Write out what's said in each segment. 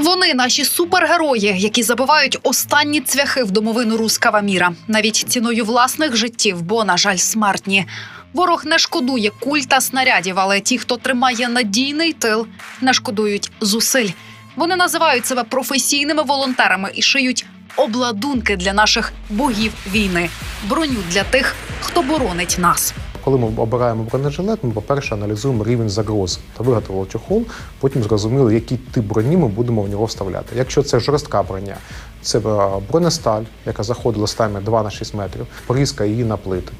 Вони наші супергерої, які забивають останні цвяхи в домовину рускава міра, навіть ціною власних життів, бо, на жаль, смертні. Ворог не шкодує куль та снарядів, але ті, хто тримає надійний тил, не шкодують зусиль. Вони називають себе професійними волонтерами і шиють обладунки для наших богів війни, броню для тих, хто боронить нас. Коли ми обираємо бронежилет, ми, по-перше, аналізуємо рівень загрози та виготовили чохол, потім зрозуміли, який тип броні ми будемо в нього вставляти. Якщо це жорстка броня, це е, бронесталь, яка заходила стами 2 на 6 метрів, порізка її на плити.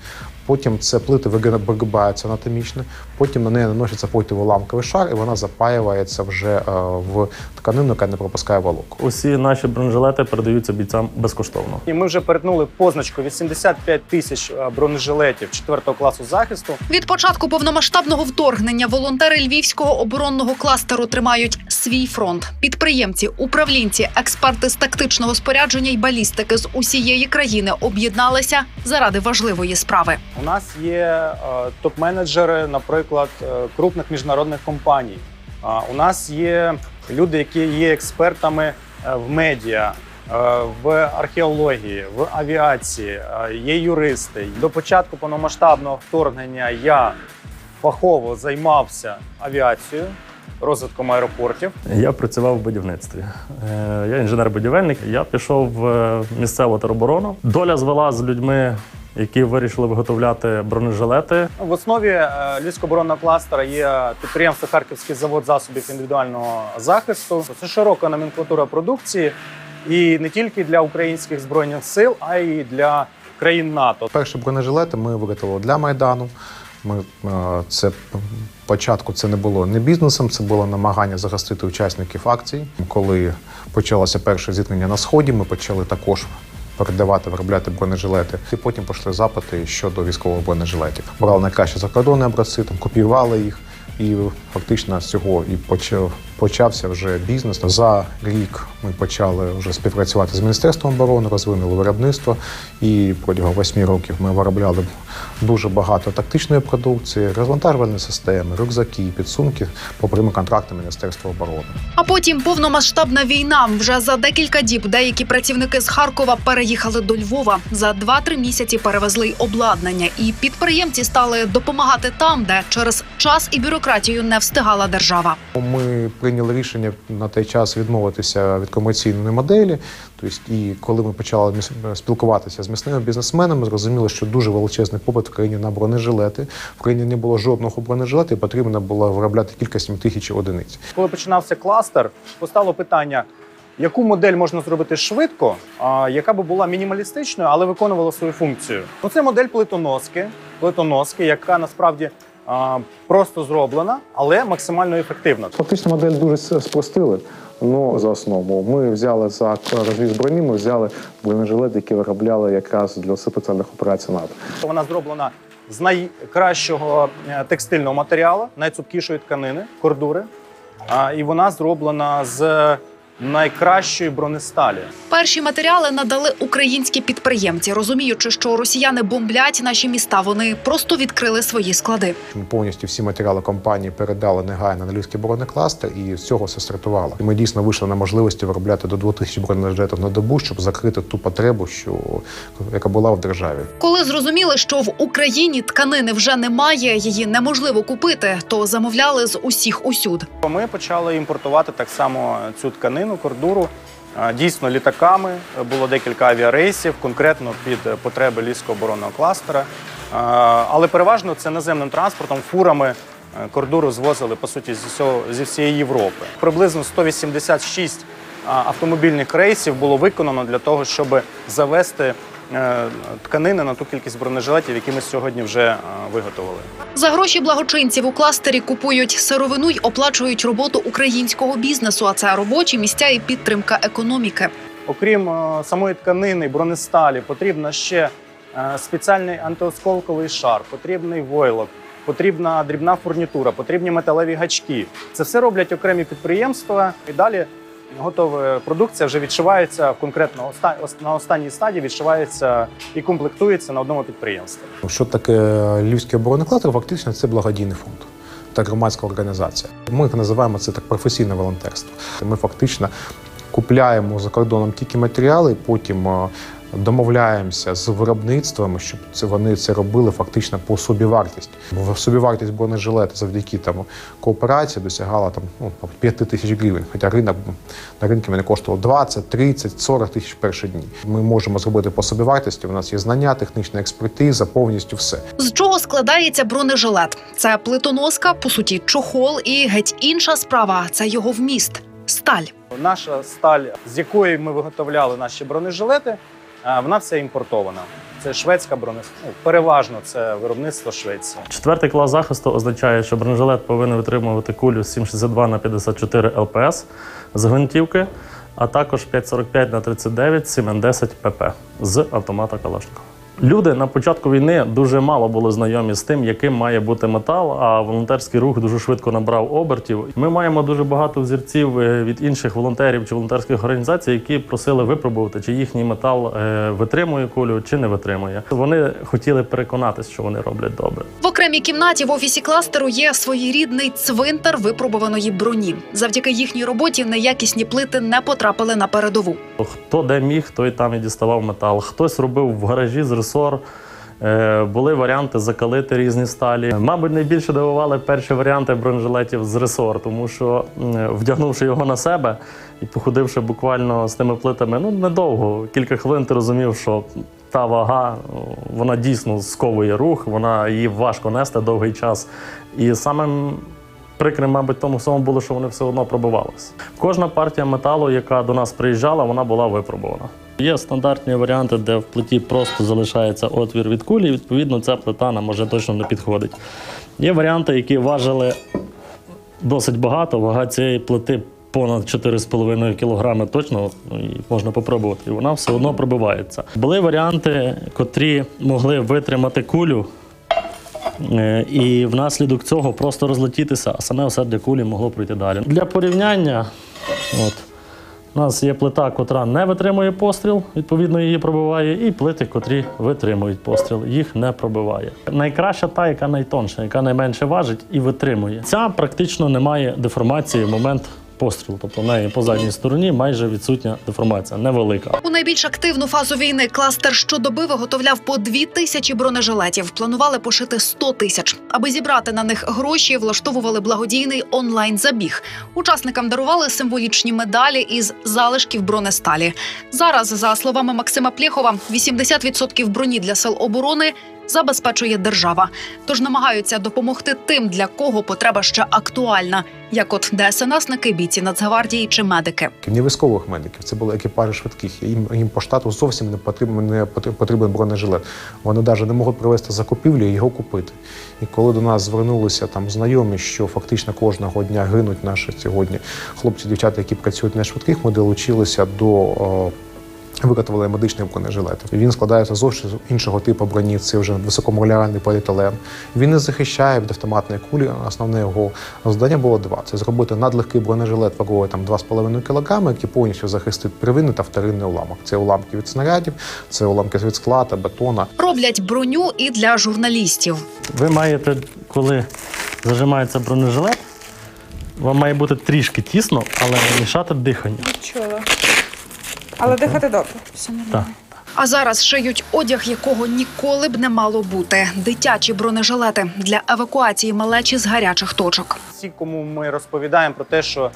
Потім це плити вигибаються анатомічно, потім на неї наноситься противоламковий шар, і вона запаюється вже е, в тканину, яка не пропускає волок. Усі наші бронежилети передаються бійцям безкоштовно. І ми вже перетнули позначку 85 тисяч е, бронежилетів 4 класу захисту. Від початку повномасштабного вторгнення волонтери львівського оборонного кластеру тримають свій фронт. Підприємці, управлінці, експерти з тактичного спорядження й балістики з усієї країни об'єдналися заради важливої справи. У нас є е, топ-менеджери, наприклад, е, крупних міжнародних компаній. У нас є люди, які є експертами е, в медіа. В археології, в авіації є юристи. До початку повномасштабного вторгнення я фахово займався авіацією, розвитком аеропортів. Я працював в будівництві. Я інженер-будівельник. Я пішов в місцеву тероборону. Доля звела з людьми, які вирішили виготовляти бронежилети. В основі е, кластера є підприємство Харківський завод засобів індивідуального захисту. Це широка номенклатура продукції, і не тільки для українських збройних сил, а й для країн НАТО. Перші бронежилети ми виготовили для майдану. Ми е, це спочатку це не було не бізнесом, це було намагання захистити учасників акцій. Коли почалося перше зіткнення на сході, ми почали також. Передавати, виробляти бронежилети. І потім пішли запити щодо військових бронежилетів. Брали найкраще закордонні образці, там копіювали їх, і фактично з цього і почав, почався вже бізнес. За рік ми почали вже співпрацювати з міністерством оборони, розвинули виробництво. І протягом восьми років ми виробляли дуже багато тактичної продукції, розвантажувальні системи, рюкзаки, підсумки по прямим контрактам Міністерства оборони. А потім повномасштабна війна. Вже за декілька діб деякі працівники з Харкова переїхали до Львова. За 2-3 місяці перевезли й обладнання, і підприємці стали допомагати там, де через час і бюрократію не встигала держава. Ми прийняли рішення на той час відмовитися від комерційної моделі. Тобто, і коли ми почали спілкуватися з місними бізнесменами, зрозуміли, що дуже величезний попит в країні на бронежилети. В країні не було жодного бронежилета, і потрібно було виробляти кілька сім тисяч одиниць. Коли починався кластер, постало питання. Яку модель можна зробити швидко, а, яка би була мінімалістичною, але виконувала свою функцію? Це модель плитоноски, плитоноски, яка насправді просто зроблена, але максимально ефективна. Фактично модель дуже спростили. Ну за основу ми взяли за розвіз броні, ми взяли бронежилет, який виробляли якраз для спеціальних операцій НАТО. Вона зроблена з найкращого е, текстильного матеріалу, найцупкішої тканини, кордури. І вона зроблена з найкращої бронесталі. Перші матеріали надали українські підприємці, розуміючи, що росіяни бомблять наші міста. Вони просто відкрили свої склади. Ми повністю всі матеріали компанії передали негайно на Львівський оборонний кластер, і з цього все стартувало. І ми дійсно вийшли на можливості виробляти до 2000 бронежилетів на добу, щоб закрити ту потребу, що яка була в державі. Коли зрозуміли, що в Україні тканини вже немає, її неможливо купити, то замовляли з усіх усюд. Ми почали імпортувати так само цю тканину, кордуру. Дійсно, літаками було декілька авіарейсів, конкретно під потреби ліського оборонного кластера. Але переважно це наземним транспортом, фурами е, кордуру звозили по суті зі всієї Європи. Приблизно 186 автомобільних рейсів було виконано для того, щоб завести е, тканини на ту кількість бронежилетів, які ми сьогодні вже е, виготовили. За гроші благочинців у кластері купують сировину й оплачують роботу українського бізнесу. А це робочі місця і підтримка економіки. Окрім е, самої тканини, бронесталі, потрібно ще е, спеціальний антиосколковий шар, потрібний войлок, потрібна дрібна фурнітура, потрібні металеві гачки. Це все роблять окремі підприємства, і далі готова продукція вже відшивається конкретно на останній стадії відшивається і комплектується на одному підприємстві. Що таке Львівський оборонний кластер? Фактично це благодійний фонд. та громадська організація. Ми називаємо це так професійне волонтерство. Ми фактично купляємо за кордоном тільки матеріали, потім е, домовляємося з виробництвами, щоб це вони це робили фактично по собівартості. Бо собівартість бронежилета завдяки там кооперації досягала там ну 5 тисяч гривень. Хоча ринок на ринку вони коштував 20, 30, 40 тисяч перші дні. Ми можемо зробити по собівартості. У нас є знання, технічна експертиза, повністю все. З чого складається бронежилет? Це плитоноска, по суті, чохол і геть інша справа це його вміст сталь. Наша сталь, з якої ми виготовляли наші бронежилети, е, вона вся імпортована. Це шведська броне... ну, переважно це виробництво Швеції. Четвертий клас захисту означає, що бронежилет повинен витримувати кулю 7,62 на 54 ЛПС з гвинтівки, а також 5,45 на 39 7М10 ПП з автомата Калашникова. Люди на початку війни дуже мало були знайомі з тим, яким має бути метал, а волонтерський рух дуже швидко набрав обертів. Ми маємо дуже багато взірців е, від інших волонтерів чи волонтерських організацій, які просили випробувати, чи їхній метал е, витримує кулю, чи не витримує. Вони хотіли переконатися, що вони роблять добре. В окремій кімнаті в офісі кластеру є своєрідний цвинтар випробуваної броні. Завдяки їхній роботі неякісні плити не потрапили на передову. Хто де міг, той там і діставав метал. Хтось робив в гаражі з ресор. Е, Були варіанти закалити різні сталі. Мабуть, найбільше дивували перші варіанти бронежилетів з ресор, тому що вдягнувши його на себе і походивши буквально з тими плитами, ну недовго, кілька хвилин ти розумів, що та вага вона дійсно сковує рух, вона її важко нести довгий час. І самим Прикрим, мабуть, тому самому було, що вони все одно пробивалися. Кожна партія металу, яка до нас приїжджала, вона була випробувана. Є стандартні варіанти, де в плиті просто залишається отвір від кулі, і відповідно ця плита нам може точно не підходить. Є варіанти, які важили досить багато. Вага цієї плити понад 4,5 кг точно ну, і можна попробувати. І вона все одно пробивається. Були варіанти, котрі могли витримати кулю. Е, І внаслідок цього просто розлетітися, а саме осердя кулі могло пройти далі. Для порівняння, от, у нас є плита, котра не витримує постріл, відповідно, її пробиває, і плити, котрі витримують постріл, їх не пробиває. Найкраща та, яка найтонша, яка найменше важить і витримує. Ця практично не має деформації в момент пострілу. Тобто в неї по задній стороні майже відсутня деформація, невелика. У найбільш активну фазу війни кластер щодоби виготовляв по дві тисячі бронежилетів. Планували пошити 100 тисяч. Аби зібрати на них гроші, влаштовували благодійний онлайн-забіг. Учасникам дарували символічні медалі із залишків бронесталі. Зараз, за словами Максима Плєхова, 80% броні для сил оборони забезпечує держава. Тож намагаються допомогти тим, для кого потреба ще актуальна, як от ДСНСники, бійці Нацгвардії чи медики. Не військових медиків, це були екіпажі швидких. Їм, їм по штату зовсім не потрібен, не потр- потрібен бронежилет. Вони навіть не можуть провести закупівлю і його купити. І коли до нас звернулися там знайомі, що фактично кожного дня гинуть наші сьогодні хлопці, дівчата, які працюють на швидких, ми долучилися до. Виготовили медичний бронежилет. Він складається зовсім іншого типу броні. Це вже високомолярний поліетилен. Він не захищає від автоматної кулі. Основне його завдання було два: це зробити надлегкий бронежилет вагою там 2,5 кг, який повністю захистить первинний та вторинний уламок. Це уламки від снарядів, це уламки від скла та бетона. Роблять броню і для журналістів. Ви маєте, коли зажимається бронежилет, вам має бути трішки тісно, але не мішати диханню. Чула. Але дихати добре. Все нормально. А зараз шиють одяг, якого ніколи б не мало бути. Дитячі бронежилети для евакуації малечі з гарячих точок. Всі, кому ми розповідаємо про те, що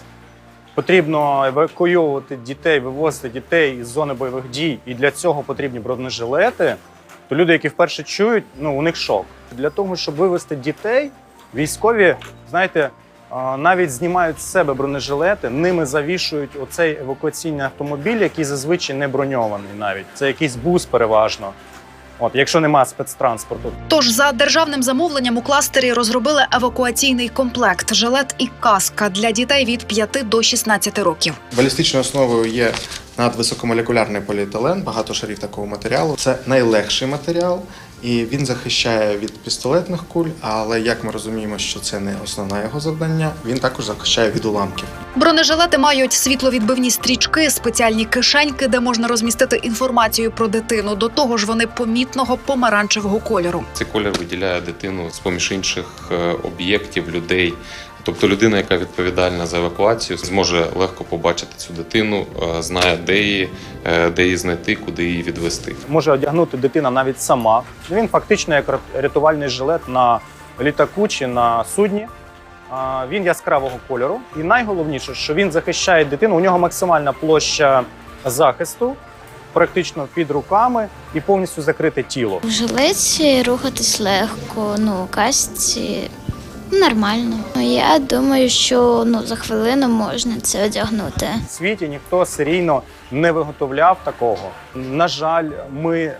потрібно евакуйовувати дітей, вивозити дітей із зони бойових дій, і для цього потрібні бронежилети, то люди, які вперше чують, ну у них шок. Для того, щоб вивезти дітей, військові, знаєте, навіть знімають з себе бронежилети, ними завішують оцей евакуаційний автомобіль, який зазвичай не броньований навіть. Це якийсь бус переважно. От, якщо немає спецтранспорту, Тож за державним замовленням у кластері розробили евакуаційний комплект, жилет і каска для дітей від 5 до 16 років. Балістичною основою є надвисокомолекулярний поліетилен, багато шарів такого матеріалу. Це найлегший матеріал І він захищає від пістолетних куль, але як ми розуміємо, що це не основне його завдання, він також захищає від уламків. Бронежилети мають світловідбивні стрічки, спеціальні кишеньки, де можна розмістити інформацію про дитину. До того ж, вони помітного помаранчевого кольору. Цей колір виділяє дитину з поміж інших е, об'єктів, людей. Тобто людина, яка відповідальна за евакуацію, зможе легко побачити цю дитину, е, знає, де її, е, де її знайти, куди її відвести. Може одягнути дитина навіть сама. Він фактично як рятувальний жилет на літаку чи на судні. Він яскравого кольору. І найголовніше, що він захищає дитину. У нього максимальна площа захисту, практично під руками і повністю закрите тіло. В жилеті рухатись легко, ну, касці нормально. Ну, Я думаю, що ну, за хвилину можна це одягнути. В світі ніхто серійно не виготовляв такого. На жаль, ми е,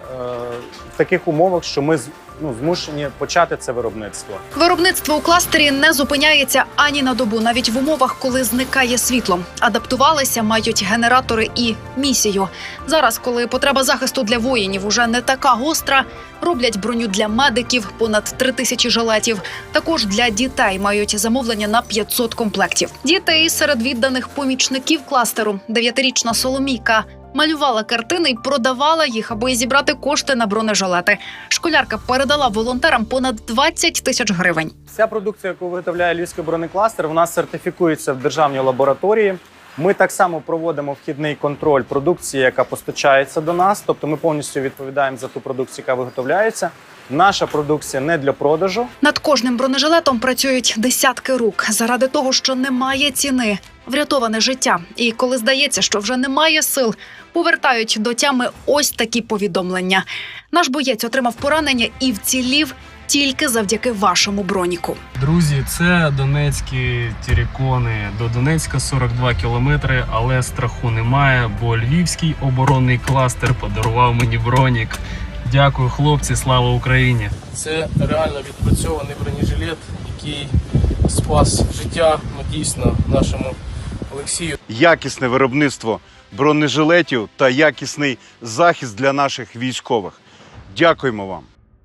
в таких умовах, що ми ну, змушені почати це виробництво. Виробництво у кластері не зупиняється ані на добу, навіть в умовах, коли зникає світло. Адаптувалися, мають генератори і місію. Зараз, коли потреба захисту для воїнів уже не така гостра, роблять броню для медиків понад три тисячі жилетів. Також для дітей мають замовлення на 500 комплектів. Дітей серед відданих помічників кластеру. Дев'ятирічна Соломійка. Малювала картини і продавала їх, аби зібрати кошти на бронежилети. Школярка передала волонтерам понад 20 тисяч гривень. Вся продукція, яку виготовляє Львівський бронекластер, вона сертифікується в державній лабораторії. Ми так само проводимо вхідний контроль продукції, яка постачається до нас. Тобто ми повністю відповідаємо за ту продукцію, яка виготовляється. Наша продукція не для продажу. Над кожним бронежилетом працюють десятки рук заради того, що немає ціни, врятоване життя. І коли здається, що вже немає сил, повертають до тями ось такі повідомлення. Наш боєць отримав поранення і вцілів тільки завдяки вашому броніку. Друзі, це донецькі тірікони. До Донецька 42 кілометри, але страху немає, бо львівський оборонний кластер подарував мені бронік. Дякую, хлопці, слава Україні! Це реально відпрацьований бронежилет, який спас життя ну, дійсно нашому Олексію. якісне виробництво бронежилетів та якісний захист для наших військових. Дякуємо вам.